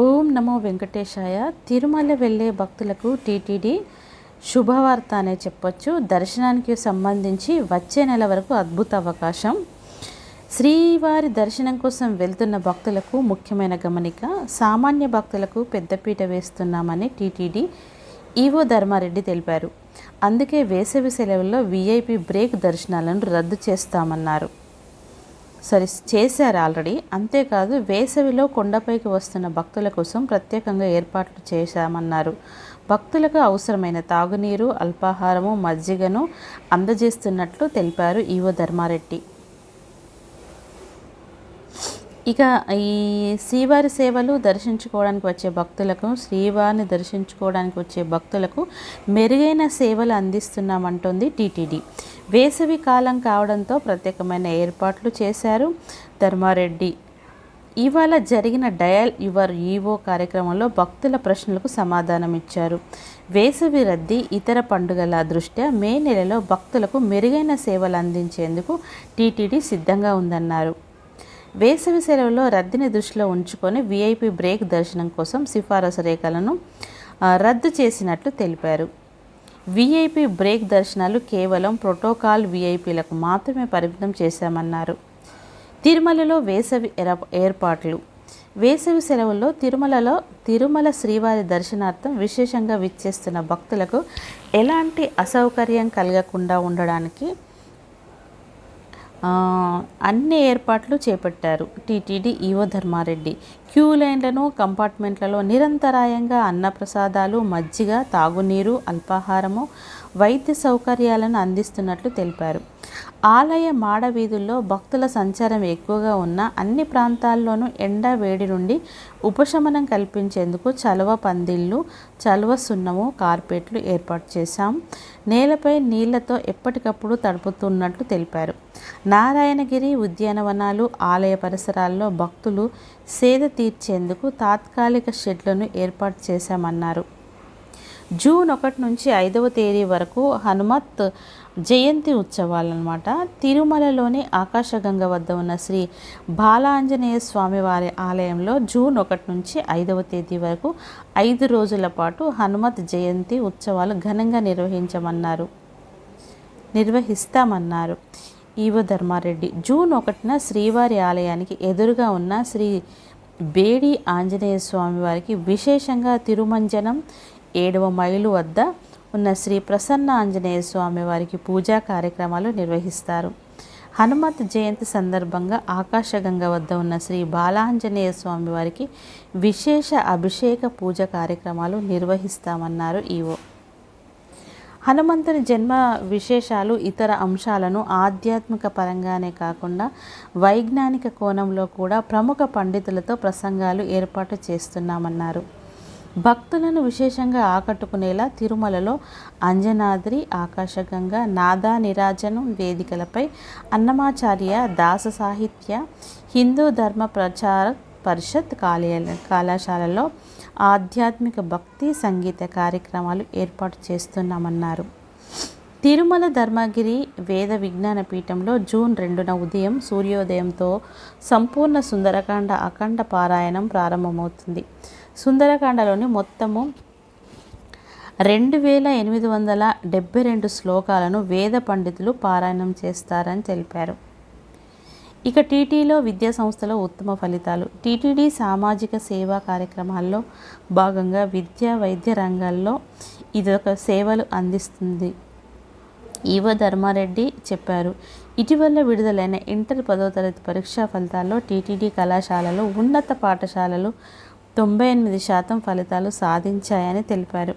ఓం నమో వెంకటేశాయ. తిరుమల వెళ్ళే భక్తులకు టీటీడీ శుభవార్త అనే చెప్పొచ్చు. దర్శనానికి సంబంధించి వచ్చే నెల వరకు అద్భుత అవకాశం. శ్రీవారి దర్శనం కోసం వెళ్తున్న భక్తులకు ముఖ్యమైన గమనిక సామాన్య భక్తులకు పెద్దపీట వేస్తున్నామని టీటీడీ ఈవో ధర్మారెడ్డి తెలిపారు. అందుకే వేసవి సెలవుల్లో వీఐపీ బ్రేక్ దర్శనాలను రద్దు చేస్తామన్నారు. సరే చేశారు ఆల్రెడీ. అంతేకాదు వేసవిలో కొండపైకి వస్తున్న భక్తుల కోసం ప్రత్యేకంగా ఏర్పాట్లు చేశామన్నారు. భక్తులకు అవసరమైన తాగునీరు అల్పాహారము మజ్జిగను అందజేస్తున్నట్లు తెలిపారు ఈవో ధర్మారెడ్డి. ఇక ఈ శ్రీవారి సేవలు దర్శించుకోవడానికి వచ్చే భక్తులకు శ్రీవారిని దర్శించుకోవడానికి వచ్చే భక్తులకు మెరుగైన సేవలు అందిస్తున్నామంటోంది టీటీడీ. వేసవి కాలం కావడంతో ప్రత్యేకమైన ఏర్పాట్లు చేశారు ధర్మారెడ్డి. ఇవాళ జరిగిన డయల్ యువర్ ఈవో కార్యక్రమంలో భక్తుల ప్రశ్నలకు సమాధానం ఇచ్చారు. వేసవి రద్దీ ఇతర పండుగల దృష్ట్యా మే నెలలో భక్తులకు మెరుగైన సేవలు అందించేందుకు టీటీడీ సిద్ధంగా ఉందన్నారు. వేసవి సెలవులో రద్దీని దృష్టిలో ఉంచుకొని వీఐపీ బ్రేక్ దర్శనం కోసం సిఫారసు రేఖలను రద్దు చేసినట్లు తెలిపారు. వీఐపీ బ్రేక్ దర్శనాలు కేవలం ప్రోటోకాల్ వీఐపీలకు మాత్రమే పరిమితం చేశామన్నారు. తిరుమలలో వేసవి ఏర్పాట్లు. వేసవి సెలవుల్లో తిరుమలలో తిరుమల శ్రీవారి దర్శనార్థం విశేషంగా విచ్చేస్తున్న భక్తులకు ఎలాంటి అసౌకర్యం కలగకుండా ఉండడానికి అన్ని ఏర్పాట్లు చేపట్టారు. TTD EO Dharmareddy. క్యూ లైన్లను కంపార్ట్మెంట్లలో నిరంతరాయంగా అన్నప్రసాదాలు మజ్జిగ తాగునీరు అల్పాహారము వైద్య సౌకర్యాలను అందిస్తున్నట్లు తెలిపారు. ఆలయ మాడవీధుల్లో భక్తుల సంచారం ఎక్కువగా ఉన్న అన్ని ప్రాంతాల్లోనూ ఎండ వేడి నుండి ఉపశమనం కల్పించేందుకు చలువ పందిళ్ళు చలువ సున్నము కార్పెట్లు ఏర్పాటు చేశాం. నేలపై నీళ్ళతో ఎప్పటికప్పుడు తడుపుతున్నట్లు తెలిపారు. నారాయణగిరి ఉద్యానవనాలు ఆలయ పరిసరాల్లో భక్తులు సేద తీర్చేందుకు తాత్కాలిక షెడ్లను ఏర్పాటు చేశామన్నారు. జూన్ ఒకటి నుంచి ఐదవ తేదీ వరకు హనుమత్ జయంతి ఉత్సవాలు అనమాట తిరుమలలోని ఆకాశగంగ వద్ద ఉన్న శ్రీ బాలాంజనేయ స్వామి వారి ఆలయంలో జూన్ ఒకటి నుంచి ఐదవ తేదీ వరకు ఐదు రోజుల పాటు హనుమత్ జయంతి ఉత్సవాలు ఘనంగా నిర్వహించమన్నారు. నిర్వహిస్తామన్నారు. ఈవో ధర్మారెడ్డి. జూన్ ఒకటిన శ్రీవారి ఆలయానికి ఎదురుగా ఉన్న శ్రీ బేడి ఆంజనేయ స్వామి వారికి విశేషంగా తిరుమంజనం ఏడవ మైలు వద్ద ఉన్న శ్రీ ప్రసన్న ఆంజనేయ స్వామి వారికి పూజా కార్యక్రమాలు నిర్వహిస్తారు. హనుమత్ జయంతి సందర్భంగా ఆకాశగంగ వద్ద ఉన్న శ్రీ బాలాంజనేయ స్వామి వారికి విశేష అభిషేక పూజ కార్యక్రమాలు నిర్వహిస్తామన్నారు ఈవో. హనుమంతుని జన్మ విశేషాలు ఇతర అంశాలను ఆధ్యాత్మిక పరంగానే కాకుండా వైజ్ఞానిక కోణంలో కూడా ప్రముఖ పండితులతో ప్రసంగాలు ఏర్పాటు చేస్తున్నామన్నారు. భక్తులను విశేషంగా ఆకట్టుకునేలా తిరుమలలో అంజనాద్రి ఆకాశగంగా నాదా నిరాజనం వేదికలపై అన్నమాచార్య దాస సాహిత్య హిందూ ధర్మ ప్రచార పరిషత్ కాలయ కళాశాలలో ఆధ్యాత్మిక భక్తి సంగీత కార్యక్రమాలు ఏర్పాటు చేస్తున్నామన్నారు. తిరుమల ధర్మగిరి వేద విజ్ఞాన పీఠంలో జూన్ రెండున ఉదయం సూర్యోదయంతో సంపూర్ణ సుందరకాండ అఖండ పారాయణం ప్రారంభమవుతుంది. సుందరకాండలోని మొత్తము రెండు వేల ఎనిమిది వందల డెబ్బై రెండు శ్లోకాలను వేద పండితులు పారాయణం చేస్తారని తెలిపారు. ఇక టీటీలో విద్యా సంస్థలో ఉత్తమ ఫలితాలు. టీటీడీ సామాజిక సేవా కార్యక్రమాల్లో భాగంగా విద్యా వైద్య రంగాల్లో ఇదొక సేవలు అందిస్తుంది. ఈవ ధర్మారెడ్డి చెప్పారు. ఇటీవల విడుదలైన ఇంటర్ పదో తరగతి పరీక్షా ఫలితాల్లో టీటీడీ కళాశాలలు ఉన్నత పాఠశాలలు తొంభై ఎనిమిది శాతం ఫలితాలు సాధించాయని తెలిపారు.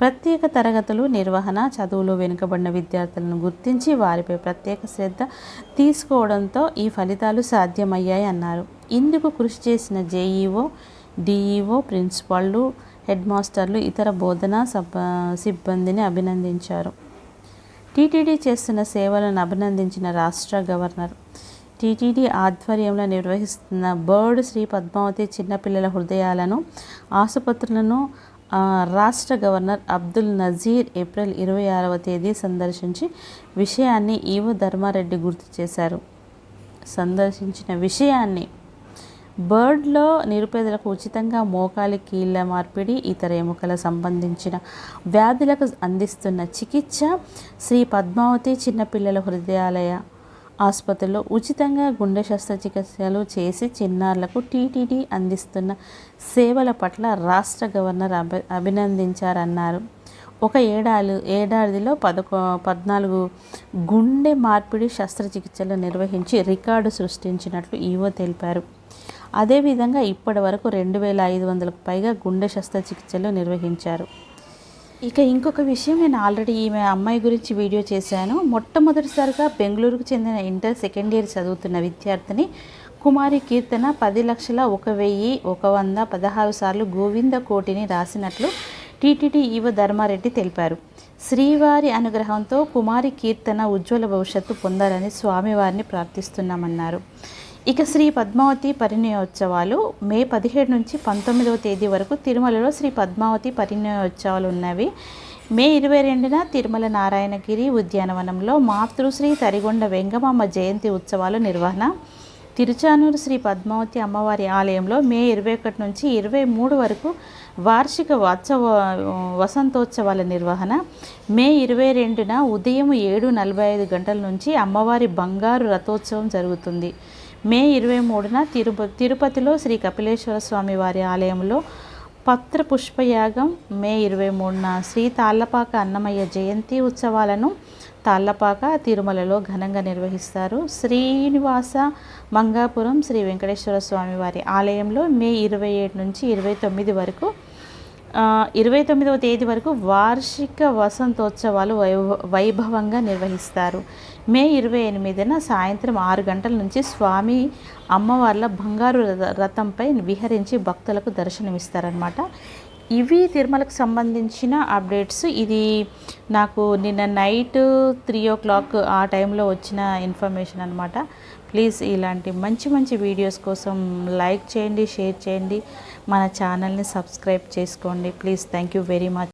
ప్రత్యేక తరగతులు నిర్వహణ చదువులో వెనుకబడిన విద్యార్థులను గుర్తించి వారిపై ప్రత్యేక శ్రద్ధ తీసుకోవడంతో ఈ ఫలితాలు సాధ్యమయ్యాయి అన్నారు. ఇందుకు కృషి చేసిన జేఈఓ డిఈఓ ప్రిన్సిపాల్లు హెడ్ మాస్టర్లు ఇతర బోధనా సిబ్బందిని అభినందించారు. టీటీడీ చేస్తున్న సేవలను అభినందించిన రాష్ట్ర గవర్నర్ టీటీడీ ఆధ్వర్యంలో నిర్వహిస్తున్న బర్డ్ శ్రీ పద్మావతి చిన్నపిల్లల హృదయాలను ఆసుపత్రులను రాష్ట్ర గవర్నర్ అబ్దుల్ నజీర్ ఏప్రిల్ ఇరవై ఆరవ తేదీ సందర్శించి విషయాన్ని ఈవో ధర్మారెడ్డి గుర్తు చేశారు. సందర్శించిన విషయాన్ని బర్డ్లో నిరుపేదలకు ఉచితంగా మోకాలి కీళ్ళ మార్పిడి ఇతర ఎముకల సంబంధించిన వ్యాధులకు అందిస్తున్న చికిత్స శ్రీ పద్మావతి చిన్నపిల్లల హృదయాలయ ఆసుపత్రిలో ఉచితంగా గుండె శస్త్రచికిత్సలు చేసి చిన్నారులకు టీటీడీ అందిస్తున్న సేవల పట్ల రాష్ట్ర గవర్నర్ అభి అభినందించారన్నారు. ఒక ఏడాది ఏడాదిలో పదకొ పద్నాలుగు గుండె మార్పిడి శస్త్రచికిత్సలు నిర్వహించి రికార్డు సృష్టించినట్లు ఈవో తెలిపారు. అదేవిధంగా ఇప్పటి వరకు రెండు వేల ఐదు వందలకు పైగా గుండె శస్త్రచికిత్సలు నిర్వహించారు. ఇక ఇంకొక విషయం నేను ఆల్రెడీ ఈమె అమ్మాయి గురించి వీడియో చేశాను. మొట్టమొదటిసారిగా బెంగళూరుకు చెందిన ఇంటర్ సెకండ్ ఇయర్ చదువుతున్న విద్యార్థిని కుమారి కీర్తన పది లక్షల ఒక వెయ్యి ఒక వంద పదహారు సార్లు గోవింద కోటిని రాసినట్లు టీటీడీ ఈవ ధర్మారెడ్డి తెలిపారు. శ్రీవారి అనుగ్రహంతో కుమారి కీర్తన ఉజ్వల భవిష్యత్తు పొందాలని స్వామివారిని ప్రార్థిస్తున్నామన్నారు. ఇక శ్రీ పద్మావతి పరిణయోత్సవాలు మే పదిహేడు నుంచి పంతొమ్మిదవ తేదీ వరకు తిరుమలలో శ్రీ పద్మావతి పరిణయోత్సవాలు ఉన్నవి. మే ఇరవై రెండున తిరుమల నారాయణగిరి ఉద్యానవనంలో మాతృశ్రీ తరిగొండ వెంగమమ్మ జయంతి ఉత్సవాలు నిర్వహణ. తిరుచానూరు శ్రీ పద్మావతి అమ్మవారి ఆలయంలో మే ఇరవై ఒకటి నుంచి ఇరవై మూడు వరకు వార్షిక వాత్సవ వసంతోత్సవాల నిర్వహణ. మే ఇరవై రెండున ఉదయం ఏడు నలభై ఐదు గంటల నుంచి అమ్మవారి బంగారు రథోత్సవం జరుగుతుంది. మే ఇరవై మూడున తిరుప తిరుపతిలో శ్రీ కపిలేశ్వర స్వామి వారి ఆలయంలో పత్ర పుష్పయాగం మే ఇరవై మూడున శ్రీ తాళ్ళపాక అన్నమయ్య జయంతి ఉత్సవాలను తాళ్ళపాక తిరుమలలో ఘనంగా నిర్వహిస్తారు. శ్రీనివాస మంగాపురం శ్రీ వెంకటేశ్వర స్వామి వారి ఆలయంలో మే ఇరవై ఏడు నుంచి ఇరవై తొమ్మిది వరకు ఇరవై తొమ్మిదవ తేదీ వరకు వార్షిక వసంతోత్సవాలు వైభ వైభవంగా నిర్వహిస్తారు. మే ఇరవై ఎనిమిదిన సాయంత్రం ఆరు గంటల నుంచి స్వామి అమ్మవార్ల బంగారు రథంపై విహరించి భక్తులకు దర్శనమిస్తారనమాట ఇవి తిరుమలకు సంబంధించిన అప్డేట్స్. ఇది నాకు నిన్న నైట్ త్రీ ఓ క్లాక్ ఆ టైంలో వచ్చిన ఇన్ఫర్మేషన్ అనమాట ప్లీజ్ ఇలాంటి మంచి మంచి వీడియోస్ కోసం లైక్ చేయండి షేర్ చేయండి. మన ఛానల్ని సబ్స్క్రైబ్ చేసుకోండి. Please thank you very much.